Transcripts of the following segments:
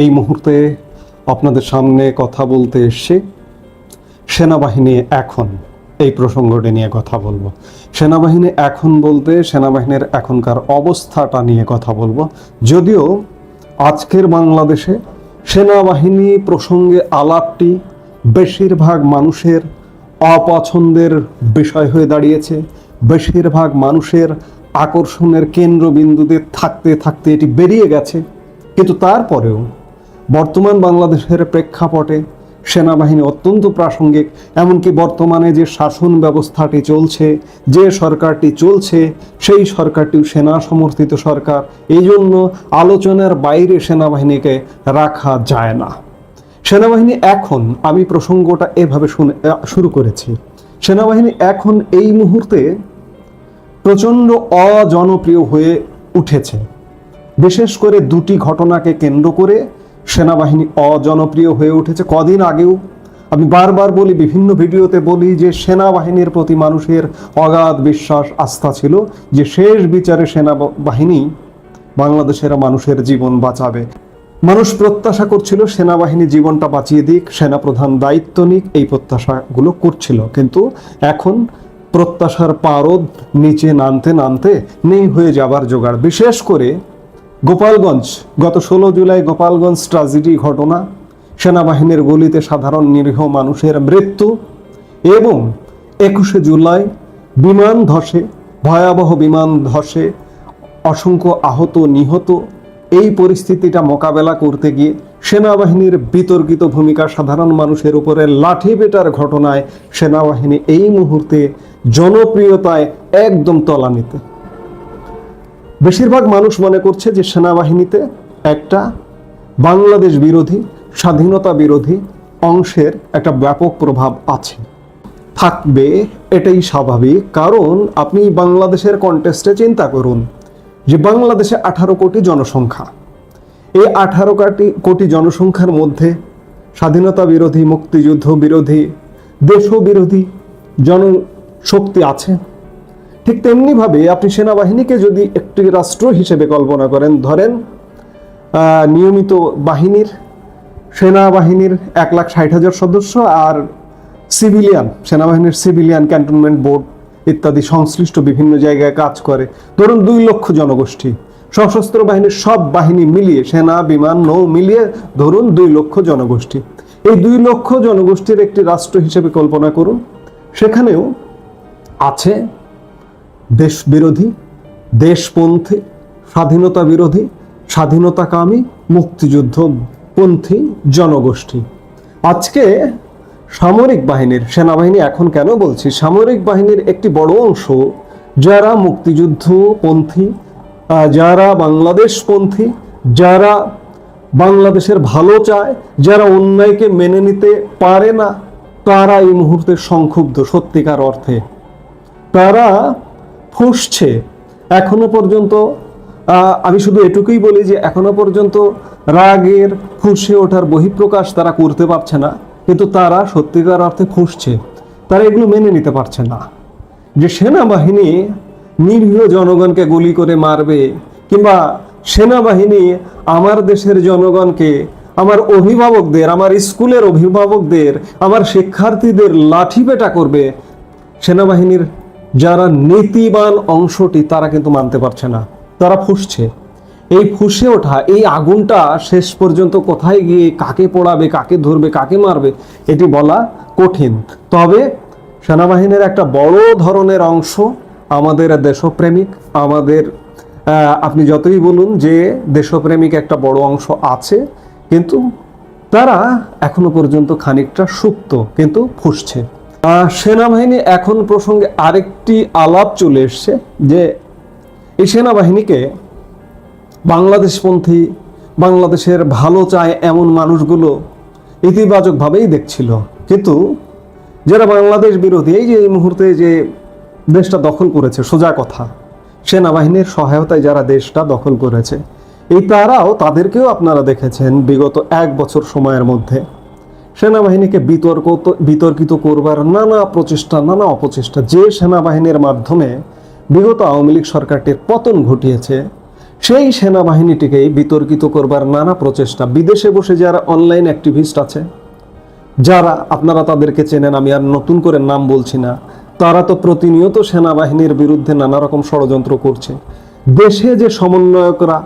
এই মুহূর্তে আপনাদের সামনে কথা বলতে এসছি। সেনাবাহিনী এখন, এই প্রসঙ্গটি নিয়ে কথা বলব। সেনাবাহিনী এখন বলতে, সেনাবাহিনীর এখনকার অবস্থাটা নিয়ে কথা বলব। যদিও আজকের বাংলাদেশে সেনাবাহিনী প্রসঙ্গে আলাপটি বেশিরভাগ মানুষের অপছন্দের বিষয় হয়ে দাঁড়িয়েছে। বেশিরভাগ মানুষের আকর্ষণের কেন্দ্রবিন্দুতে থাকতে থাকতে এটি বেরিয়ে গেছে। কিন্তু তারপরেও বর্তমান বাংলাদেশের প্রেক্ষাপটে সেনাবাহিনী অত্যন্ত প্রাসঙ্গিক, এমনকি বর্তমানে যে শাসন ব্যবস্থাটি চলছে, যে সরকারটি চলছে, সেই সরকারটিও সেনা সমর্থিত সরকার। এই জন্য আলোচনার বাইরে সেনাবাহিনীকে রাখা যায় না। সেনাবাহিনী এখন, আমি প্রসঙ্গটা এভাবে শুনে শুরু করেছি। সেনাবাহিনী এখন এই মুহূর্তে প্রচণ্ড অজনপ্রিয় হয়ে উঠেছে। বিশেষ করে দুটি ঘটনাকে কেন্দ্র করে সেনাবাহিনী অজনপ্রিয় হয়ে উঠেছে কদিন আগেও। আমি বারবার বলি, বিভিন্ন ভিডিওতে বলি যে সেনাবাহিনীর প্রতি মানুষের অগাধ বিশ্বাস, আস্থা ছিল যে শেষ বিচারে সেনাবাহিনী বাংলাদেশের মানুষের জীবন বাঁচাবে। মানুষ প্রত্যাশা করছিল সেনাবাহিনী জীবনটা বাঁচিয়ে দিক, সেনাপ্রধান দায়িত্ব নিক, এই প্রত্যাশাগুলো করছিল। কিন্তু এখন প্রত্যাশার পারদ নিচে নামতে নামতে নেই হয়ে যাবার জোগাড়। বিশেষ করে গোপালগঞ্জ, গত ষোলো জুলাই গোপালগঞ্জ ট্রাজেডি ঘটনা, সেনাবাহিনীর গুলিতে সাধারণ নিরীহ মানুষের মৃত্যু এবং একুশে জুলাই বিমান ধসে, ভয়াবহ বিমান ধসে অসংখ্য আহত নিহত। এই পরিস্থিতিটা মোকাবেলা করতে গিয়ে সেনাবাহিনীর বিতর্কিত ভূমিকা সাধারণ মানুষের উপরে লাঠি পেটার ঘটনায় সেনাবাহিনী এই মুহূর্তে জনপ্রিয়তায় একদম তলানিতে। বেশিরভাগ মানুষ মনে করছে যে সেনাবাহিনীতে একটা বাংলাদেশ বিরোধী, স্বাধীনতা বিরোধী অংশের একটা ব্যাপক প্রভাব আছে। থাকবে এটাই স্বাভাবিক, কারণ আপনি বাংলাদেশের কন্টেস্টে চিন্তা করুন যে বাংলাদেশে আঠারো কোটি জনসংখ্যা। এই আঠারো কোটি কোটি জনসংখ্যার মধ্যে স্বাধীনতা বিরোধী, মুক্তিযুদ্ধ বিরোধী দেশ বিরোধী, জনশক্তি আছে। ঠিক তেমনিভাবে আপনি সেনাবাহিনীকে যদি একটি রাষ্ট্র হিসেবে কল্পনা করেন, ধরেন নিয়মিত বাহিনীর, সেনাবাহিনীর এক লাখ ষাট হাজার সদস্য আর সিভিলিয়ান, সেনাবাহিনীর সিভিলিয়ান ক্যান্টনমেন্ট বোর্ড ইত্যাদি সংশ্লিষ্ট বিভিন্ন জায়গায় কাজ করে। ধরুন দুই লক্ষ জনগোষ্ঠী। সশস্ত্র বাহিনীর সব বাহিনী মিলিয়ে, সেনা, বিমান, নৌ মিলিয়ে ধরুন দুই লক্ষ জনগোষ্ঠী। এই দুই লক্ষ জনগোষ্ঠীর একটি রাষ্ট্র হিসেবে কল্পনা করুন। সেখানেও আছে দেশ বিরোধী দেশপন্থী স্বাধীনতা বিরোধী স্বাধীনতাকামী, মুক্তিযুদ্ধপন্থী জনগোষ্ঠী। আজকে সামরিক বাহিনীর, সেনাবাহিনী এখন কেন বলছি? সামরিক বাহিনীর একটি বড় অংশ যারা মুক্তিযুদ্ধপন্থী যারা বাংলাদেশপন্থী, যারা বাংলাদেশের ভালো চায়, যারা অন্যায়কে মেনে নিতে পারে না, তারা এই মুহূর্তে সংক্ষুব্ধ সত্যিকার অর্থে। তারা ফুসছে এখনও পর্যন্ত আমি শুধু এটুকুই বলি যে এখনও পর্যন্ত রাগের ফুসে ওঠার বহিঃপ্রকাশ তারা করতে পারছে না, কিন্তু তারা সত্যিকার অর্থে ফুসছে তারা এগুলো মেনে নিতে পারছে না। যে সেনাবাহিনী নিরীহ জনগণকে গুলি করে মারবে, কিংবা সেনাবাহিনী আমার দেশের জনগণকে, আমার অভিভাবকদের, আমার স্কুলের অভিভাবকদের, আমার শিক্ষার্থীদের লাঠিপেটা করবে, সেনাবাহিনীর যারা নীতিবান অংশটি তারা কিন্তু মানতে পারছে না, তারা ফুসছে। এই ফুসে ওঠা, এই আগুনটা শেষ পর্যন্ত কোথায় গিয়ে কাকে পোড়াবে, কাকে ধরবে, কাকে মারবে, এটি বলা কঠিন। তবে সেনাবাহিনীর একটা বড় ধরনের অংশ আমাদের দেশপ্রেমিক, আমাদের আপনি যতই বলুন যে দেশপ্রেমিক একটা বড় অংশ আছে, কিন্তু তারা এখনও পর্যন্ত খানিকটা সুপ্ত, কিন্তু ফুসছে। সেনাবাহিনী এখন প্রসঙ্গে আরেকটি আলাপ চলে এসছে যে এই সেনাবাহিনীকে বাংলাদেশপন্থী, বাংলাদেশের ভালো চায় এমন মানুষগুলো ইতিবাচকভাবেই দেখছিল। কিন্তু যারা বাংলাদেশ বিরোধী, এই যে এই মুহূর্তে যে দেশটা দখল করেছে, সোজা কথা, সেনাবাহিনীর সহায়তায় যারা দেশটা দখল করেছে, এই তারাও তাদেরকেও আপনারা দেখেছেন বিগত এক বছর সময়ের মধ্যে। সেনাবাহিনীকে বিতর্ক বিতর্কিত করবার নানা প্রচেষ্টা, নানা অপচেষ্টা যে সেনাবাহিনীর মাধ্যমে বিগত আওয়ামী লীগ সরকারটির পতন ঘটিয়েছে, সেই সেনাবাহিনীটিকেই বিতর্কিত করবার নানা প্রচেষ্টা। বিদেশে বসে যারা অনলাইন অ্যাক্টিভিস্ট আছে, যারা আপনারা তাদেরকে চেনেন, আমি আর নতুন করে নাম বলছি না, তারা তো প্রতিনিয়ত সেনাবাহিনীর বিরুদ্ধে নানা রকম ষড়যন্ত্র করছে। দেশে যে সমন্বয়করা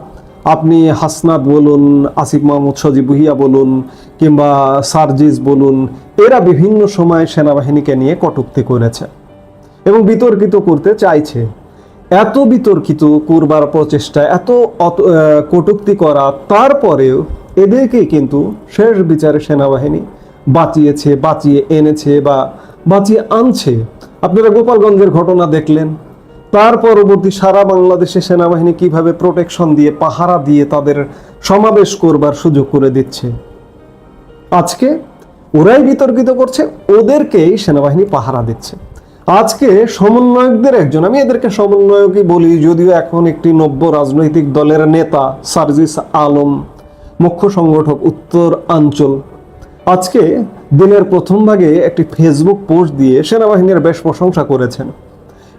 আপনি হাসনাত বলুন, আসিফ মাহমুদ সজিব ভুইয়া বলুন, কিংবা সার্জিস বলুন, এরা বিভিন্ন সময় সেনাবাহিনীকে নিয়ে কটূক্তি করেছে এবং বিতর্কিত করতে চাইছে। এত বিতর্কিত করবার প্রচেষ্টা, এত কটূক্তি করা, তারপরেও এদেরকেই কিন্তু শেষ বিচারে সেনাবাহিনী বাঁচিয়েছে, বাঁচিয়ে এনেছে বা বাঁচিয়ে আনছে। আপনারা গোপালগঞ্জের ঘটনা দেখলেন। তার পরবর্তী সারা বাংলাদেশে সেনাবাহিনী কীভাবে প্রোটেকশন দিয়ে, পাহারা দিয়ে তাদের সমাবেশ করবার সুযোগ করে দিচ্ছে? আজকে ওরাই বিতর্কিত করছে, ওদেরকেই সেনাবাহিনী পাহারা দিচ্ছে। আজকে সমন্বয়কদের একজন, আমি এদেরকে সমন্বয়কই বলি, যদিও এখন একটি নব্য রাজনৈতিক দলের নেতা, সার্জিস আলম, মুখ্য সংগঠক উত্তর অঞ্চল আজকে দিনের প্রথম ভাগে একটি ফেসবুক পোস্ট দিয়ে সেনাবাহিনীর বেশ প্রশংসা করেছেন।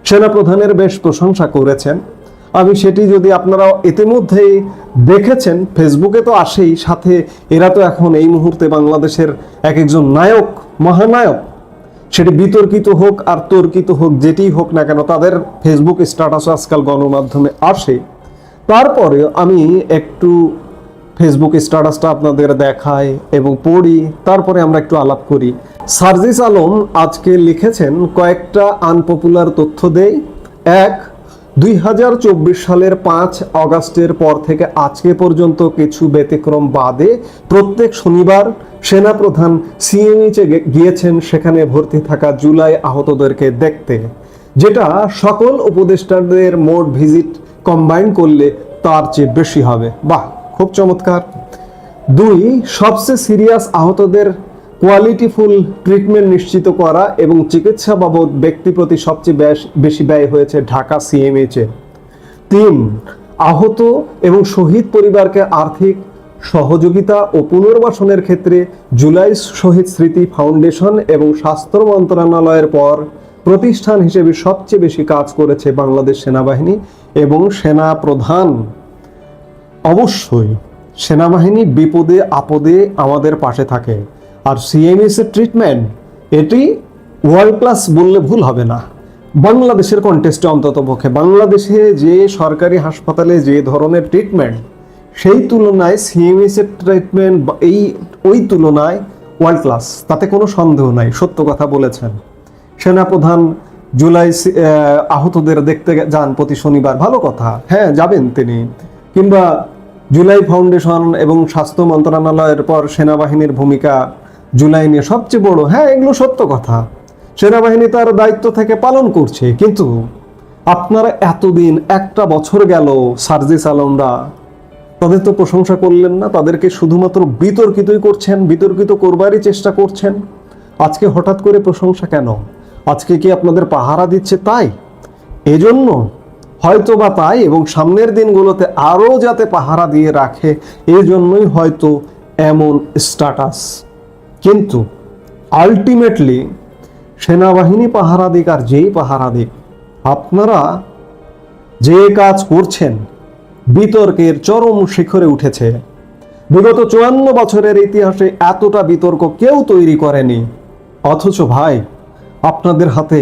সেনাপ্রধানের বেশ প্রশংসা করেছেন। আমি সেটি যদি আপনারা ইতিমধ্যেই দেখেছেন, ফেসবুকে তো আসেই, সাথে এরা তো এখন এই মুহূর্তে বাংলাদেশের এক একজন নায়ক, মহানায়ক। সেটি বিতর্কিত হোক আর তর্কিত হোক, যেটি হোক না কেন, তাদের ফেসবুক স্ট্যাটাস আজকাল গণমাধ্যমে আসে। তারপরে আমি একটু ফেসবুক স্ট্যাটাসটা আপনাদের দেখাই এবং পড়ি, তারপরে আমরা একটু আলাপ করি। সার্জিস আলম আজকে লিখেছেন কয়েকটা আনপপুলার তথ্য দেই। এক, দুই সালের পাঁচ অগাস্টের পর থেকে আজকে পর্যন্ত কিছু ব্যতিক্রম বাদে প্রত্যেক শনিবার সেনাপ্রধান সিএমএইচে গিয়েছেন, সেখানে ভর্তি থাকা জুলাই আহতদেরকে দেখতে। যেটা সকল উপদেষ্টাদের মোট ভিজিট কম্বাইন করলে তার চেয়ে বেশি হবে। বাহ, খুব চমৎকার। দুই, সবচেয়ে সিরিয়াস আহতদের কোয়ালিটিফুল ট্রিটমেন্ট নিশ্চিত করা এবং চিকিৎসা বাবদ ব্যক্তি প্রতি সবচেয়ে বেশ- ব্যয় হয়েছে ঢাকা সিএমএইচে তিন আহত এবং শহীদ পরিবারকে আর্থিক সহযোগিতা ও পুনর্বাসনের ক্ষেত্রে জুলাই শহীদ স্মৃতি ফাউন্ডেশন এবং স্বাস্থ্য মন্ত্রণালয়ের পর প্রতিষ্ঠান হিসেবে সবচেয়ে বেশি কাজ করেছে বাংলাদেশ সেনাবাহিনী এবং সেনা প্রধান অবশ্যই, সেনাবাহিনী বিপদে, আপদে আমাদের পাশে থাকে। আর সিএমএস এর ট্রিটমেন্ট এটি ওয়ার্ল্ড ক্লাস বললে ভুল হবে না। বাংলাদেশের কন্টেস্টে অন্তত পক্ষে, বাংলাদেশে যে সরকারি হাসপাতালে যে ধরনের ট্রিটমেন্ট সেই তুলনায় সিএমএস এর ট্রিটমেন্ট এই, ওই তুলনায় ওয়ার্ল্ড ক্লাস তাতে কোনো সন্দেহ নাই, সত্য কথা বলেছেন। সেনাপ্রধান জুলাই আহতদের দেখতে যান প্রতি শনিবার, ভালো কথা হ্যাঁ যাবেন তিনি। কিংবা জুলাই ফাউন্ডেশন এবং স্বাস্থ্য মন্ত্রণালয়ের পর সেনাবাহিনীর ভূমিকা জুলাই নিয়ে সবচেয়ে বড় হ্যাঁ এগুলো সত্য কথা। সেনাবাহিনী তার দায়িত্ব থেকে পালন করছে, কিন্তু আপনারা এতদিন একটা বছর গেল সার্জিস আলমরা তাদের তো প্রশংসা করলেন না, তাদেরকে শুধুমাত্র বিতর্কিতই করছেন, বিতর্কিত করবারই চেষ্টা করছেন। আজকে হঠাৎ করে প্রশংসা কেন? আজকে কি আপনাদের পাহারা দিচ্ছে তাই? এজন্য হয়তো বা তাই, এবং সামনের দিনগুলোতে আরও যাতে পাহারা দিয়ে রাখে এই জন্যই হয়তো এমন স্ট্যাটাস কিন্তু আলটিমেটলি সেনাবাহিনী পাহারা দিক আর যেই পাহারা দিক, আপনারা যে কাজ করছেন, বিতর্কের চরম শিখরে উঠেছে। বিগত চুয়ান্ন বছরের ইতিহাসে এতটা বিতর্ক কেউ তৈরি করেনি। অথচ ভাই, আপনাদের হাতে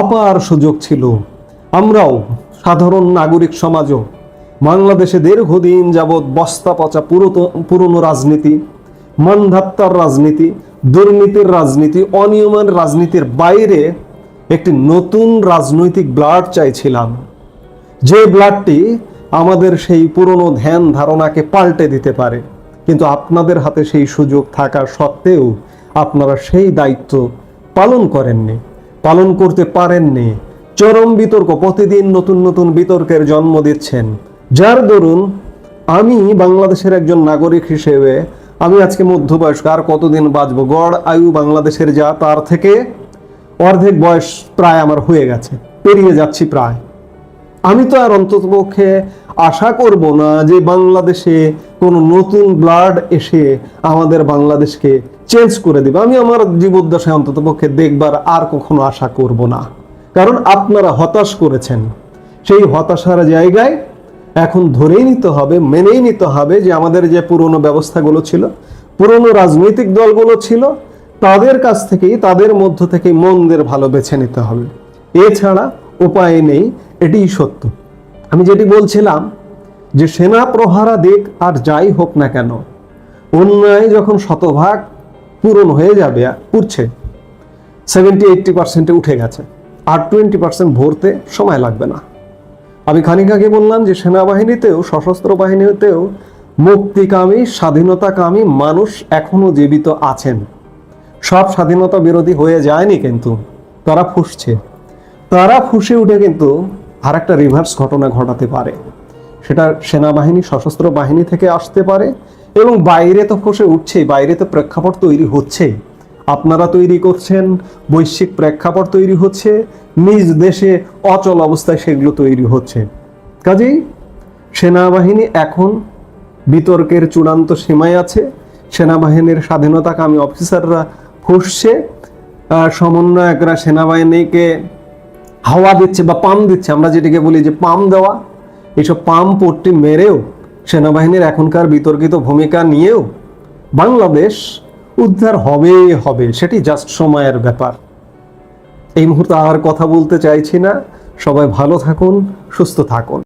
অপার সুযোগ ছিল। আমরাও সাধারণ নাগরিক সমাজও, বাংলাদেশে দীর্ঘদিন যাবৎ বস্তা পচা পুরনো রাজনীতি মানধাত্তার রাজনীতি, দুর্নীতির রাজনীতি, অনিয়মের রাজনীতির বাইরে একটি নতুন রাজনৈতিক ব্লাড চাইছিলাম। যে ব্লাডটি আমাদের সেই পুরনো ধ্যান ধারণাকে পাল্টে দিতে পারে। কিন্তু আপনাদের হাতে সেই সুযোগ থাকা সত্ত্বেও আপনারা সেই দায়িত্ব পালন করেননি, পালন করতে পারেননি। চরম বিতর্ক, প্রতিদিন নতুন নতুন বিতর্কের জন্ম দিচ্ছেন। যার দরুন আমি বাংলাদেশের একজন নাগরিক হিসেবে আমি আজকে মধ্যবয়স্ক, আর কতদিন বাঁচবো? গড় আয়ু বাংলাদেশের যা, তার থেকে অর্ধেক বয়স প্রায় আমার হয়ে গেছে, পেরিয়ে যাচ্ছি প্রায়। আমি তো আর অন্ততপক্ষে আশা করব না যে বাংলাদেশে কোনো নতুন ব্লাড এসে আমাদের বাংলাদেশকে চেঞ্জ করে দেবে। আমি আমার জীবদ্দশায় অন্ততপক্ষে দেখবার আর কখনো আশা করব না। কারণ আপনারা হতাশ করেছেন। সেই হতাশার জায়গায় এখন ধরেই নিতে হবে, মেনেই নিতে হবে যে আমাদের যে পুরনো ব্যবস্থাগুলো ছিল, পুরনো রাজনৈতিক দলগুলো ছিল, তাদের কাছ থেকেই, তাদের মধ্য থেকে মন্দের ভালো বেছে নিতে হবে। এছাড়া উপায় নেই, এটিই সত্য। আমি যেটি বলছিলাম যে সেনা প্রহারা দিক আর যাই হোক না কেন, অন্যায় যখন শতভাগ পূরণ হয়ে যাবে পুরছে সেভেন্টি এইটটি পার্সেন্টে উঠে গেছে, আর টোয়েন্টি পার্সেন্ট ভরতে সময় লাগবে না। আমি খানিক আগে বললাম যে সেনাবাহিনীতেও সশস্ত্র বাহিনীতেও মুক্তিকামী, স্বাধীনতাকামী মানুষ এখনও জীবিত আছেন। সব স্বাধীনতা বিরোধী হয়ে যায়নি কিন্তু, তারা ফুসছে। তারা ফুসে উঠে কিন্তু আর একটা রিভার্স ঘটনা ঘটাতে পারে। সেটা সেনাবাহিনী সশস্ত্র বাহিনী থেকে আসতে পারে এবং বাইরে তো ফুসে উঠছেই, বাইরে তো প্রেক্ষাপট তৈরি হচ্ছেই। আপনারা তৈরি করছেন, বৈশ্বিক প্রেক্ষাপট তৈরি হচ্ছে, নিজ দেশে অচল অবস্থায় সেগুলো তৈরি হচ্ছে। কাজেই সেনাবাহিনী এখন বিতর্কের চূড়ান্ত সীমায় আছে। সেনাবাহিনীর স্বাধীনতাকামী অফিসাররা ফুসছে সমন্বয়করা সেনাবাহিনীকে হাওয়া দিচ্ছে বা পাম দিচ্ছে। আমরা যেটিকে বলি যে পাম দেওয়া। এইসব পাম পট্টি মেরেও সেনাবাহিনীর এখনকার বিতর্কিত ভূমিকা নিয়েও বাংলাদেশ উদ্ধার হবে হবে, সেটি জাস্ট সময়ের ব্যাপার। এই মুহূর্তে আর কথা বলতে চাইছি না। সবাই ভালো থাকুন, সুস্থ থাকুন।